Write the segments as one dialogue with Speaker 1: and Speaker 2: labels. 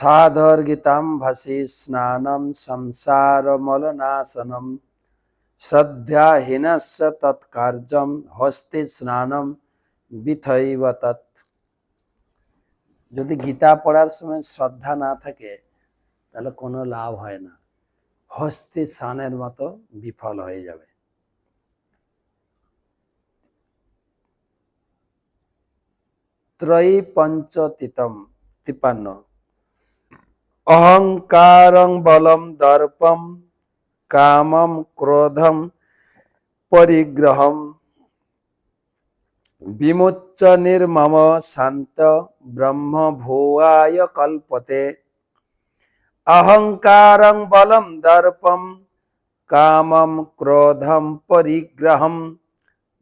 Speaker 1: সাধর্গিতাম ভাসি স্নানম সংসার মলনাশনম। শ্রদ্ধাহীনস্য তৎকার্যম হস্তি স্নানম বিথৈব তৎ। যদি গীতা পড়ার সময় শ্রদ্ধা না থাকে, তাহলে কোনো লাভ হয় না। হস্তি স্নানের মতো বিফল হয়ে যাবে। ত্রয়ী পঞ্চতিতম তিপান্ন। অহংকারং বলম দর্পম, কামম ক্রোধম, পরিগ্রহম। বিমুচ্চ নির্মম শান্ত ব্রহ্ম ভুয়ায় কল্পতে। অহংকারং বলম দর্পম, কামম ক্রোধম, পরিগ্রহম।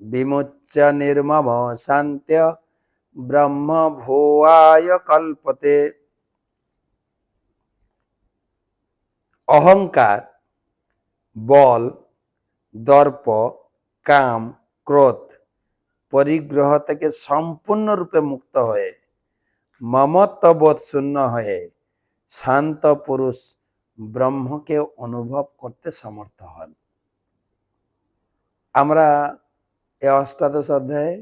Speaker 1: বিমুচ্চ নির্মম শান্ত ব্রহ্ম ভুয়ায় কল্পতে। অহংকার, বল, দর্প, কাম, ক্রোধ পরিগ্রহ থেকে সম্পূর্ণরূপে মুক্ত হয়ে, মমত্ববোধ শূন্য হয়ে শান্ত পুরুষ ব্রহ্মকে অনুভব করতে সমর্থ হন। আমরা এ অষ্টাদশ অধ্যায়ে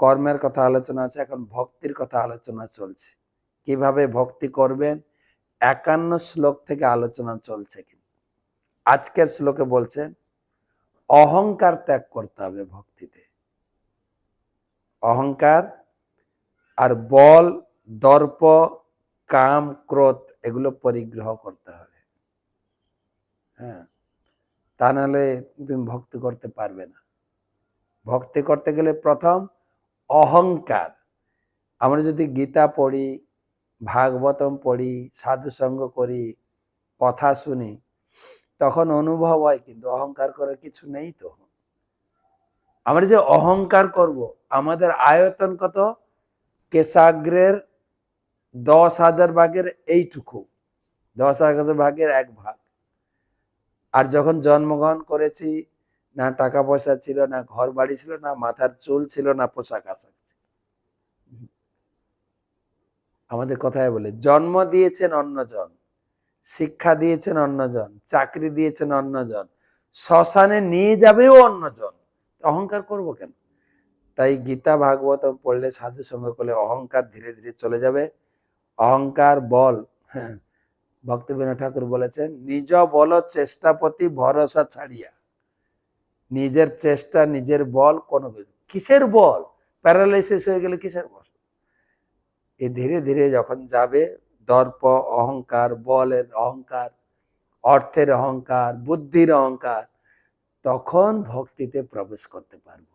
Speaker 1: কর্মের কথা আলোচনা আছে, এখন ভক্তির কথা আলোচনা চলছে। কীভাবে ভক্তি করবেন? একান্ন শ্লোক থেকে আলোচনা চলছে কিন্তু। আজকের শ্লোকে বলছেন অহংকার ত্যাগ করতে হবে ভক্তিতে। অহংকার আর বল, দর্প, কাম, ক্রোধ এগুলো পরিগ্রহ করতে হবে। হ্যাঁ তা নাহলে তুমি ভক্তি করতে পারবে না। ভক্তি করতে গেলে প্রথম অহংকার। আমরা যদি গীতা পড়ি ভাগবতম পড়ি, সাধুসঙ্গ করি, কথা শুনি, তখন অনুভব হয়, কিন্তু অহংকার করার কিছু নেই তো। আমরা যে অহংকার করব, আমাদের আয়তন কত? কেশাগ্রের দশ হাজার ভাগের এইটুকু। দশ হাজার ভাগের এক ভাগ। আর যখন জন্মগ্রহণ করেছি, না টাকা পয়সা ছিল, না ঘর বাড়ি ছিল, না মাথার চুল ছিল, না পোশাক আশাক ছিল আমাদের কথায় বলে, জন্ম দিয়েছেন অন্যজন, শিক্ষা দিয়েছেন অন্যজন, চাকরি দিয়েছেন অন্যজন, শ্মশানে নিয়ে যাবেও অন্যজন। অহংকার করব কেন? তাই গীতা ভাগবত পড়লে সাধু সঙ্গ করলে অহংকার ধীরে ধীরে চলে যাবে। অহংকার বল হ্যাঁ ঠাকুর বলেছেন, নিজ বল চেষ্টাপতি ভরসা ছাড়িয়া। নিজের চেষ্টা, নিজের বল কোনো কিসের বল? প্যারালাইসিস হয়ে গেলে কিসের বল? এ ধীরে ধীরে যখন যাবে, দর্প, অহংকার, বলের অহংকার, অর্থের অহংকার, বুদ্ধির অহংকার, তখন ভক্তিতে প্রবেশ করতে পারব।